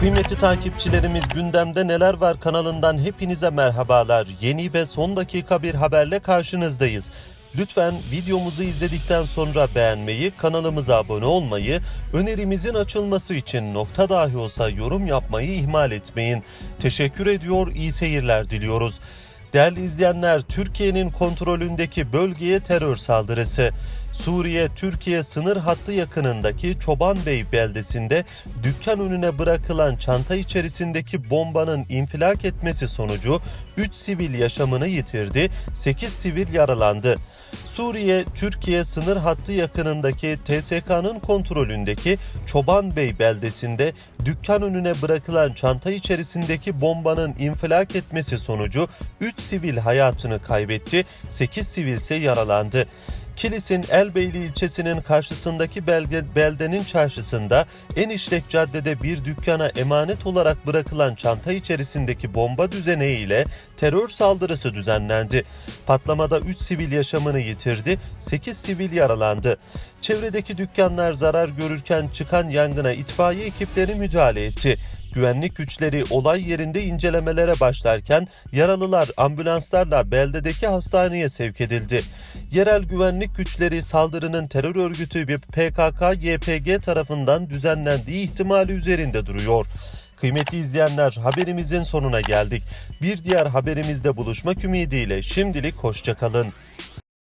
Kıymetli takipçilerimiz gündemde neler var kanalından hepinize merhabalar. Yeni ve son dakika bir haberle karşınızdayız. Lütfen videomuzu izledikten sonra beğenmeyi, kanalımıza abone olmayı, önerimizin açılması için nokta dahi olsa yorum yapmayı ihmal etmeyin. Teşekkür ediyor, iyi seyirler diliyoruz. Değerli izleyenler, Türkiye'nin kontrolündeki bölgeye terör saldırısı. Suriye-Türkiye sınır hattı yakınındaki Çobanbey beldesinde dükkan önüne bırakılan çanta içerisindeki bombanın infilak etmesi sonucu 3 sivil yaşamını yitirdi, 8 sivil yaralandı. Suriye-Türkiye sınır hattı yakınındaki TSK'nın kontrolündeki Çobanbey beldesinde dükkan önüne bırakılan çanta içerisindeki bombanın infilak etmesi sonucu 3 sivil hayatını kaybetti, 8 sivil ise yaralandı. Kilis'in Elbeyli ilçesinin karşısındaki belge, beldenin çarşısında en işlek caddede bir dükkana emanet olarak bırakılan çanta içerisindeki bomba düzeneğiyle terör saldırısı düzenlendi. Patlamada 3 sivil yaşamını yitirdi, 8 sivil yaralandı. Çevredeki dükkanlar zarar görürken çıkan yangına itfaiye ekipleri müdahale etti. Güvenlik güçleri olay yerinde incelemelere başlarken yaralılar ambulanslarla beldedeki hastaneye sevk edildi. Yerel güvenlik güçleri saldırının terör örgütü bir PKK-YPG tarafından düzenlendiği ihtimali üzerinde duruyor. Kıymetli izleyenler haberimizin sonuna geldik. Bir diğer haberimizde buluşmak ümidiyle şimdilik hoşçakalın.